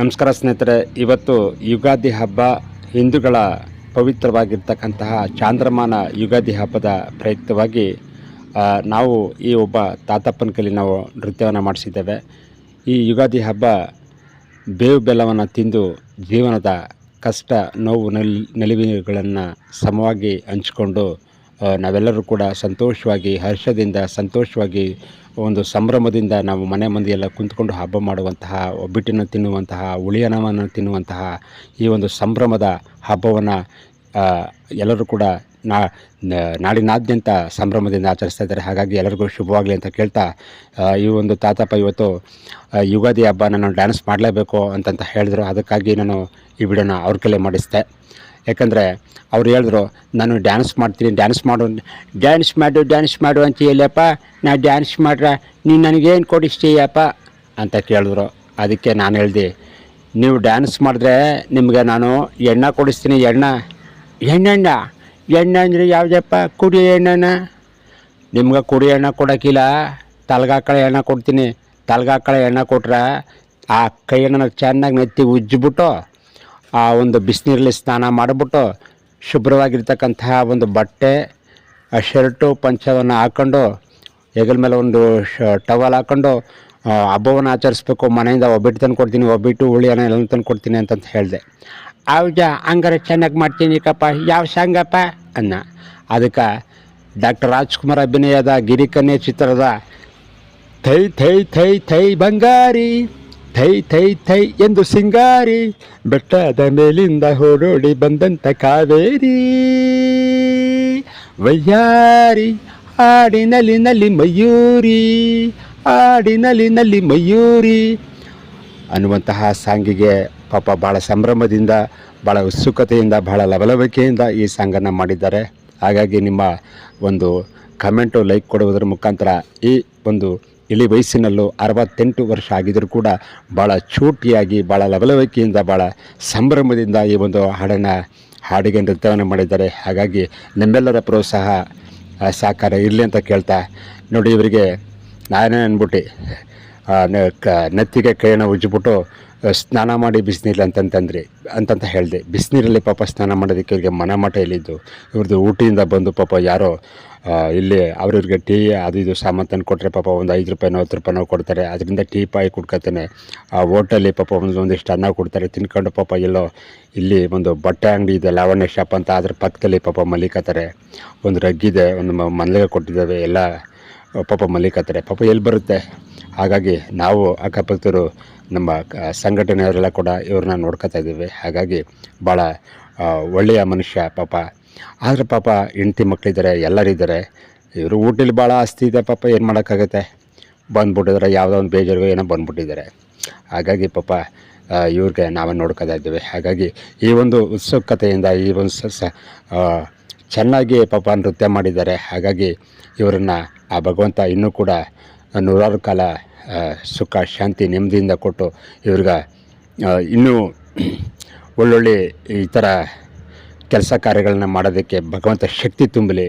ನಮಸ್ಕಾರ ಸ್ನೇಹಿತರೆ, ಇವತ್ತು ಯುಗಾದಿ ಹಬ್ಬ ಹಿಂದೂಗಳ ಪವಿತ್ರವಾಗಿರ್ತಕ್ಕಂತಹ ಚಾಂದ್ರಮಾನ ಯುಗಾದಿ ಹಬ್ಬದ ಪ್ರಯುಕ್ತವಾಗಿ ನಾವು ಈ ಒಬ್ಬ ತಾತಪ್ಪನ ಕಲಿ ನಾವು ನೃತ್ಯವನ್ನು ಮಾಡಿಸಿದ್ದೇವೆ. ಈ ಯುಗಾದಿ ಹಬ್ಬ ಬೇವು ಬೆಲ್ಲವನ್ನು ತಿಂದು ಜೀವನದ ಕಷ್ಟ ನೋವು ನಲ್ ನಲಿವುಗಳನ್ನು ಸಮವಾಗಿ ಹಂಚಿಕೊಂಡು ನಾವೆಲ್ಲರೂ ಕೂಡ ಸಂತೋಷವಾಗಿ, ಹರ್ಷದಿಂದ ಸಂತೋಷವಾಗಿ ಒಂದು ಸಂಭ್ರಮದಿಂದ ನಾವು ಮನೆ ಮಂದಿಯೆಲ್ಲ ಕುಂತ್ಕೊಂಡು ಹಬ್ಬ ಮಾಡುವಂತಹ ಒಬ್ಬಿಟ್ಟನ್ನು ತಿನ್ನುವಂತಹ, ಉಳಿಯನವನ್ನು ತಿನ್ನುವಂತಹ ಈ ಒಂದು ಸಂಭ್ರಮದ ಹಬ್ಬವನ್ನು ಎಲ್ಲರೂ ಕೂಡ ನಾ ನಾಡಿನಾದ್ಯಂತ ಸಂಭ್ರಮದಿಂದ ಆಚರಿಸ್ತಾ ಇದ್ದಾರೆ. ಹಾಗಾಗಿ ಎಲ್ಲರಿಗೂ ಶುಭವಾಗಲಿ ಅಂತ ಕೇಳ್ತಾ ಈ ಒಂದು ತಾತಪ್ಪ ಇವತ್ತು ಯುಗಾದಿ ಹಬ್ಬ ನಾನು ಡ್ಯಾನ್ಸ್ ಮಾಡಲೇಬೇಕು ಅಂತಂತ ಹೇಳಿದ್ರು. ಅದಕ್ಕಾಗಿ ನಾನು ಈ ವಿಡಿಯೋನ ಅವ್ರ ಕೈಲೇ ಮಾಡಿಸ್ದೆ ಯಾಕಂದರೆ ಅವ್ರು ಹೇಳಿದ್ರು, ನಾನು ಡ್ಯಾನ್ಸ್ ಮಾಡ್ತೀನಿ ಡ್ಯಾನ್ಸ್ ಮಾಡು ಡ್ಯಾನ್ಸ್ ಮಾಡು ಡ್ಯಾನ್ಸ್ ಮಾಡು ಅಂತ ಹೇಳಪ್ಪ ನಾ ಡ್ಯಾನ್ಸ್ ಮಾಡ್ರೆ, ನೀನು ನನಗೇನು ಕೊಡಿಸ್ತೀಯಪ್ಪ? ಅಂತ ಕೇಳಿದ್ರು. ಅದಕ್ಕೆ ನಾನು ಹೇಳ್ದೆ, ನೀವು ಡ್ಯಾನ್ಸ್ ಮಾಡಿದ್ರೆ ನಿಮಗೆ ನಾನು ಎಣ್ಣೆ ಕೊಡಿಸ್ತೀನಿ, ಎಣ್ಣೆ. ಎಣ್ಣೆಣ್ಣ? ಎಣ್ಣೆ ಅಂದರೆ ಯಾವುದಪ್ಪ? ಕುಡಿ ಎಣ್ಣೆನ? ನಿಮ್ಗೆ ಕುಡಿ ಎಣ್ಣೆ ಕೊಡೋಕ್ಕಿಲ್ಲ. ತಲೆಗಾಕಳ ಎಣ್ಣೆ ಕೊಡ್ತೀನಿ. ತಲೆಗಾಕಳ ಎಣ್ಣೆ ಕೊಟ್ರೆ ಆ ಕೈಯನ್ನು ಚೆನ್ನಾಗಿ ನೆತ್ತಿ ಉಜ್ಜಿಬಿಟ್ಟು ಆ ಒಂದು ಬಿಸಿನೀರಲ್ಲಿ ಸ್ನಾನ ಮಾಡಿಬಿಟ್ಟು ಶುಭ್ರವಾಗಿರ್ತಕ್ಕಂತಹ ಒಂದು ಬಟ್ಟೆ ಶರ್ಟು, ಪಂಚವನ್ನು ಹಾಕ್ಕೊಂಡು ಹೆಗಲ ಮೇಲೆ ಒಂದು ಶ, ಟವಲ್ ಹಾಕ್ಕೊಂಡು ಹಬ್ಬವನ್ನು ಆಚರಿಸ್ಬೇಕು, ಮನೆಯಿಂದ ಒಬ್ಬಿಟ್ಟು ತಂದು ಕೊಡ್ತೀನಿ ಒಬ್ಬಿಟ್ಟು ಹುಳಿಯನ್ನು ಎಲ್ಲ ತಂದು ಕೊಡ್ತೀನಿ ಅಂತಂತ ಹೇಳಿದೆ. ಹೌದಾ ಹಂಗಾರೆ ಚೆನ್ನಾಗಿ ಮಾಡ್ತೀನಿ ಕಪ್ಪ, ಯಾವ ಸಾಂಗಪ್ಪ? ಅನ್ನ. ಅದಕ್ಕೆ ಡಾಕ್ಟರ್ ರಾಜ್ಕುಮಾರ್ ಅಭಿನಯದ ಗಿರಿಕನ್ಯೆ ಚಿತ್ರದ ಥೈ ಥೈ ಥೈ ಥೈ ಬಂಗಾರಿ. ಥೈ ಥೈ ಥೈ ಎಂದು ಸಿಂಗಾರಿ, ಬೆಟ್ಟದ ಮೇಲಿಂದ ಹೊರಡಿ ಬಂದಂತ ಕಾವೇರಿ. ವಯ್ಯಾರಿ ಹಾಡಿನಲ್ಲಿ ನಲ್ಲಿ ಮಯೂರಿ ಹಾಡಿನಲ್ಲಿ ನಲ್ಲಿ ಮಯೂರಿ. ಅನ್ನುವಂತಹ ಸಾಂಗಿಗೆ ಪಾಪ ಭಾಳ ಸಂಭ್ರಮದಿಂದ ಭಾಳ ಉತ್ಸುಕತೆಯಿಂದ ಭಾಳ ಲವಲವಿಕೆಯಿಂದ ಈ ಸಾಂಗನ್ನು ಮಾಡಿದ್ದಾರೆ. ಹಾಗಾಗಿ ನಿಮ್ಮ ಒಂದು ಕಮೆಂಟು, ಲೈಕ್ ಕೊಡುವುದರ ಮುಖಾಂತರ ಈ ಒಂದು ಇಳಿ ವಯಸ್ಸಿನಲ್ಲೂ ಅರವತ್ತೆಂಟು ವರ್ಷ ಆಗಿದ್ದರೂ ಕೂಡ ಭಾಳ ಚೂಟಿಯಾಗಿ ಭಾಳ ಲವಲವಿಕೆಯಿಂದ ಭಾಳ ಸಂಭ್ರಮದಿಂದ ಈ ಒಂದು ಹಾಡನ್ನು, ಹಾಡಿಗೆ ನೃತ್ಯವನ್ನು ಮಾಡಿದ್ದಾರೆ. ಹಾಗಾಗಿ ನಮ್ಮೆಲ್ಲರ ಪ್ರೋತ್ಸಾಹ ಸಹಕಾರ ಇರಲಿ ಅಂತ ಕೇಳ್ತಾ ನೋಡಿ ಇವರಿಗೆ ನಾನೇ ಅಂದ್ಬಿಟ್ಟು. ನೆತ್ತಿಗೆ ಕೈಯನ್ನು ಉಜ್ಜಿಬಿಟ್ಟು ಸ್ನಾನ ಮಾಡಿ ಬಿಸಿನೀರು ಅಂತಂತಂದ್ರಿ, ಅಂತಂತ ಹೇಳಿದೆ. ಬಿಸಿನೀರಲ್ಲಿ ಪಾಪ ಸ್ನಾನ ಮಾಡೋದಕ್ಕೆ ಇವ್ರಿಗೆ ಮನಮಠ ಎಲ್ಲಿದ್ದು? ಇವ್ರದ್ದು ಊಟಿಯಿಂದ ಬಂದು ಪಾಪ ಯಾರೋ ಇಲ್ಲಿ ಅವ್ರವ್ರಿಗೆ ಟೀ ಅದು ಇದು ಸಾಮಾನು ತಂದು ಕೊಟ್ಟರೆ ಪಾಪ ಒಂದು ಐದು ರೂಪಾಯಿನೋ, ಹತ್ತು ರೂಪಾಯಿನೋ ಕೊಡ್ತಾರೆ. ಅದರಿಂದ ಟೀ ಪಾಯಿ ಕುಡ್ಕೊತಾನೆ ಆ ಹೋಟೆಲ್ಲಿ ಪಾಪ ಒಂದು, ಒಂದಿಷ್ಟು ಅನ್ನ ಕೊಡ್ತಾರೆ. ತಿನ್ಕೊಂಡು ಪಾಪ ಎಲ್ಲೋ ಇಲ್ಲಿ ಒಂದು ಬಟ್ಟೆ ಅಂಗಡಿ ಇದೆ, ಲಾವಣ್ಯ ಶಾಪ್ ಅಂತ, ಅದ್ರ ಪಕ್ಕದಲ್ಲಿ ಪಾಪ ಮಲಿಕತ್ತಾರೆ ಒಂದು ರಗ್ಗಿದೆ, ಒಂದು ಮನೆಗೆ ಕೊಟ್ಟಿದ್ದಾವೆ, ಎಲ್ಲ ಪಾಪ ಮಲಿಕತ್ತಾರೆ ಪಾಪ ಎಲ್ಲಿ ಬರುತ್ತೆ? ಹಾಗಾಗಿ ನಾವು ಅಕ್ಕಪಕ್ಕದವರು ನಮ್ಮ ಸಂಘಟನೆಯವರೆಲ್ಲ ಕೂಡ ಇವ್ರನ್ನ ನೋಡ್ಕೊತಾ ಇದ್ದೀವಿ. ಹಾಗಾಗಿ ಭಾಳ ಒಳ್ಳೆಯ ಮನುಷ್ಯ ಪಾಪ. ಆದರೆ ಪಾಪ ಹೆಂಡತಿ ಮಕ್ಕಳಿದ್ದಾರೆ ಎಲ್ಲರಿದ್ದಾರೆ ಇವರು ಊಟಲ್ಲಿ ಭಾಳ ಆಸ್ತಿ ಇದೆ ಪಾಪ, ಏನು ಮಾಡೋಕ್ಕಾಗತ್ತೆ? ಬಂದ್ಬಿಟ್ಟಿದ್ದಾರೆ ಯಾವುದೋ ಒಂದು ಬೇಜಾರಿಗೋ ಏನೋ ಬಂದ್ಬಿಟ್ಟಿದ್ದಾರೆ ಹಾಗಾಗಿ ಪಾಪ ಇವ್ರಿಗೆ ನಾವೇ ನೋಡ್ಕೊತಾ ಇದ್ದೀವಿ. ಹಾಗಾಗಿ ಈ ಒಂದು ಉತ್ಸುಕತೆಯಿಂದ, ಈ ಒಂದು ಸ- ಚೆನ್ನಾಗಿ ಪಾಪ ನೃತ್ಯ ಮಾಡಿದ್ದಾರೆ. ಹಾಗಾಗಿ ಇವರನ್ನು ಆ ಭಗವಂತ ಇನ್ನೂ ಕೂಡ ನೂರಾರು ಕಾಲ ಸುಖ, ಶಾಂತಿ, ನೆಮ್ಮದಿಯಿಂದ ಕೊಟ್ಟು ಇವ್ರಿಗೆ ಇನ್ನೂ ಒಳ್ಳೊಳ್ಳೆ ಈ ಥರ ಕೆಲಸ ಕಾರ್ಯಗಳನ್ನ ಮಾಡೋದಕ್ಕೆ ಭಗವಂತ ಶಕ್ತಿ ತುಂಬಲಿ.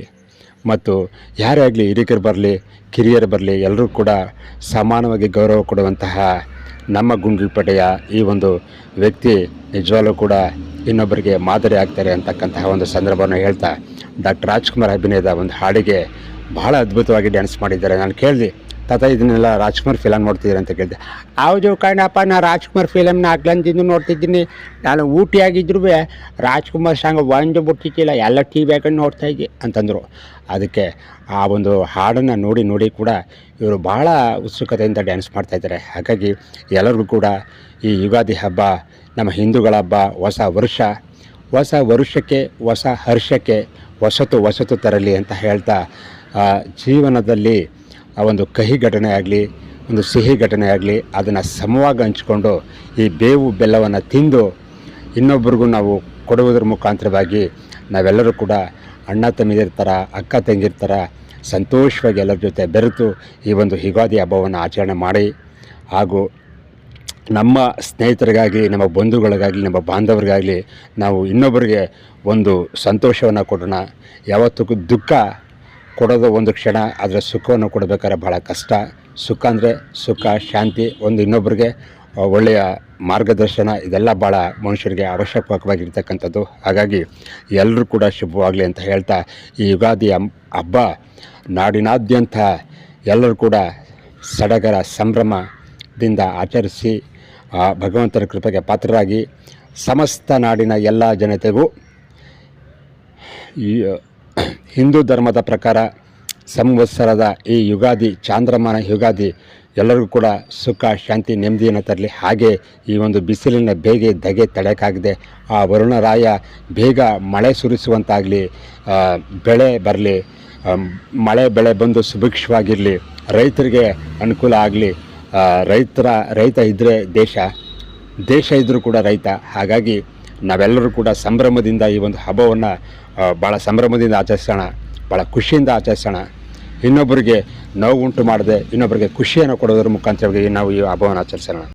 ಮತ್ತು ಯಾರೇ ಆಗಲಿ ಹಿರಿಯರು ಬರಲಿ, ಕಿರಿಯರು ಬರಲಿ, ಎಲ್ಲರೂ ಕೂಡ ಸಮಾನವಾಗಿ ಗೌರವ ಕೊಡುವಂತಹ ನಮ್ಮ ಗುಂಡ್ಲುಪೇಟೆಯ ಈ ಒಂದು ವ್ಯಕ್ತಿ ನಿಜವಾಗ್ಲೂ ಕೂಡ ಇನ್ನೊಬ್ಬರಿಗೆ ಮಾದರಿ ಆಗ್ತಾರೆ ಅಂತಕ್ಕಂತಹ ಒಂದು ಸಂದರ್ಭವನ್ನು ಹೇಳ್ತಾ ಡಾಕ್ಟರ್ ರಾಜ್ಕುಮಾರ್ ಅಭಿನಯದ ಒಂದು ಹಾಡಿಗೆ ಭಾಳ ಅದ್ಭುತವಾಗಿ ಡ್ಯಾನ್ಸ್ ಮಾಡಿದ್ದಾರೆ. ನಾನು ಕೇಳಿದೆ ತಾತ ಇದನ್ನೆಲ್ಲ ರಾಜ್ಕುಮಾರ್ ಫಿಲಮ್ ನೋಡ್ತಿದ್ದೀರಿ ಅಂತ ಕೇಳಿದೆ. ಹೌದು ಕಣಪ್ಪ ನಾನು ರಾಜ್ಕುಮಾರ್ ಫಿಲಮ್ನ ಆಗ್ಲಂದಿಂದ ನೋಡ್ತಿದ್ದೀನಿ. ನಾನು ಊಟಿಯಾಗಿದ್ರು ರಾಜ್ಕುಮಾರ್ ಸಾಂಗ್ ಒಂದು ಬಿಟ್ಟಿದ್ದಿಲ್ಲ ಎಲ್ಲ ಟಿ ವಿ ಹಾಕೊಂಡು ನೋಡ್ತಾ ಇದ್ದೆ ಅಂತಂದರು. ಅದಕ್ಕೆ ಆ ಒಂದು ಹಾಡನ್ನು ನೋಡಿ ನೋಡಿ ಕೂಡ ಇವರು ಭಾಳ ಉತ್ಸುಕತೆಯಿಂದ ಡ್ಯಾನ್ಸ್ ಮಾಡ್ತಾಯಿದ್ದಾರೆ ಹಾಗಾಗಿ ಎಲ್ಲರಿಗೂ ಕೂಡ ಈ ಯುಗಾದಿ ಹಬ್ಬ, ನಮ್ಮ ಹಿಂದೂಗಳ ಹಬ್ಬ, ಹೊಸ ವರ್ಷ, ಹೊಸ ವರುಷಕ್ಕೆ, ಹೊಸ ಹರ್ಷಕ್ಕೆ, ಹೊಸತು ಹೊಸತು ತರಲಿ ಅಂತ ಹೇಳ್ತಾ ಜೀವನದಲ್ಲಿ ಆ ಒಂದು ಕಹಿ ಘಟನೆ ಆಗಲಿ, ಒಂದು ಸಿಹಿ ಘಟನೆ ಆಗಲಿ, ಅದನ್ನು ಸಮವಾಗಿ ಹಂಚಿಕೊಂಡು ಈ ಬೇವು ಬೆಲ್ಲವನ್ನು ತಿಂದು ಇನ್ನೊಬ್ರಿಗೂ ನಾವು ಕೊಡುವುದರ ಮುಖಾಂತರವಾಗಿ ನಾವೆಲ್ಲರೂ ಕೂಡ ಅಣ್ಣ ತಮ್ಮಿದಿರ ಥರ ಅಕ್ಕ ತಂಗಿರ ಥರ ಸಂತೋಷವಾಗಿ ಎಲ್ಲರ ಜೊತೆ ಬೆರೆತು ಈ ಒಂದು ಯುಗಾದಿ ಹಬ್ಬವನ್ನು ಆಚರಣೆ ಮಾಡಿ. ಹಾಗೂ ನಮ್ಮ ಸ್ನೇಹಿತರಿಗಾಗಲಿ, ನಮ್ಮ ಬಂಧುಗಳಿಗಾಗಲಿ, ನಮ್ಮ ಬಾಂಧವರಿಗಾಗಲಿ ನಾವು ಇನ್ನೊಬ್ಬರಿಗೆ ಒಂದು ಸಂತೋಷವನ್ನು ಕೊಡೋಣ. ಯಾವತ್ತಿಗೂ ದುಃಖ ಕೊಡೋದು ಒಂದು ಕ್ಷಣ ಅದರ ಸುಖವನ್ನು ಕೊಡಬೇಕಾದ್ರೆ ಭಾಳ ಕಷ್ಟ. ಸುಖ ಅಂದರೆ ಸುಖ, ಶಾಂತಿ, ಒಂದು ಇನ್ನೊಬ್ಬರಿಗೆ ಒಳ್ಳೆಯ ಮಾರ್ಗದರ್ಶನ, ಇದೆಲ್ಲ ಭಾಳ ಮನುಷ್ಯರಿಗೆ ಅವಶ್ಯಕವಾಗಿರ್ತಕ್ಕಂಥದ್ದು. ಹಾಗಾಗಿ ಎಲ್ಲರೂ ಕೂಡ ಶುಭವಾಗಲಿ ಅಂತ ಹೇಳ್ತಾ, ಈ ಯುಗಾದಿ ಹಬ್ಬ ನಾಡಿನಾದ್ಯಂತ ಎಲ್ಲರೂ ಕೂಡ ಸಡಗರ ಸಂಭ್ರಮದಿಂದ ಆಚರಿಸಿ ಭಗವಂತನ ಕೃಪೆಗೆ ಪಾತ್ರರಾಗಿ, ಸಮಸ್ತ ನಾಡಿನ ಎಲ್ಲ ಜನತೆಗೂ, ಈ ಹಿಂದೂ ಧರ್ಮದ ಪ್ರಕಾರ ಸಂವತ್ಸರದ ಈ ಯುಗಾದಿ, ಚಾಂದ್ರಮಾನ ಯುಗಾದಿ ಎಲ್ಲರಿಗೂ ಕೂಡ ಸುಖ, ಶಾಂತಿ, ನೆಮ್ಮದಿಯನ್ನು ತರಲಿ. ಹಾಗೆ ಈ ಒಂದು ಬಿಸಿಲಿನ ಬೇಗೆ ಧಗೆ ತಡೆಯೋಕ್ಕಾಗದೆ ಆ ವರುಣರಾಯ ಬೇಗ ಮಳೆ ಸುರಿಸುವಂತಾಗಲಿ ಬೆಳೆ ಬರಲಿ ಮಳೆ ಬೆಳೆ ಬಂದು ಸುಭಿಕ್ಷವಾಗಿರಲಿ, ರೈತರಿಗೆ ಅನುಕೂಲ ಆಗಲಿ ರೈತರ, ರೈತ ಇದ್ದರೆ ದೇಶ ದೇಶ ಇದ್ದರೂ ಕೂಡ ರೈತ. ಹಾಗಾಗಿ ನಾವೆಲ್ಲರೂ ಕೂಡ ಸಂಭ್ರಮದಿಂದ ಈ ಒಂದು ಹಬ್ಬವನ್ನು ಭಾಳ ಸಂಭ್ರಮದಿಂದ ಆಚರಿಸೋಣ ಭಾಳ ಖುಷಿಯಿಂದ ಆಚರಿಸೋಣ. ಇನ್ನೊಬ್ಬರಿಗೆ ನೋವು ಉಂಟು ಮಾಡದೆ ಇನ್ನೊಬ್ಬರಿಗೆ ಖುಷಿಯನ್ನು ಕೊಡೋದ್ರ ಮುಖಾಂತರವಾಗಿ ನಾವು ಈ ಹಬ್ಬವನ್ನು ಆಚರಿಸೋಣ.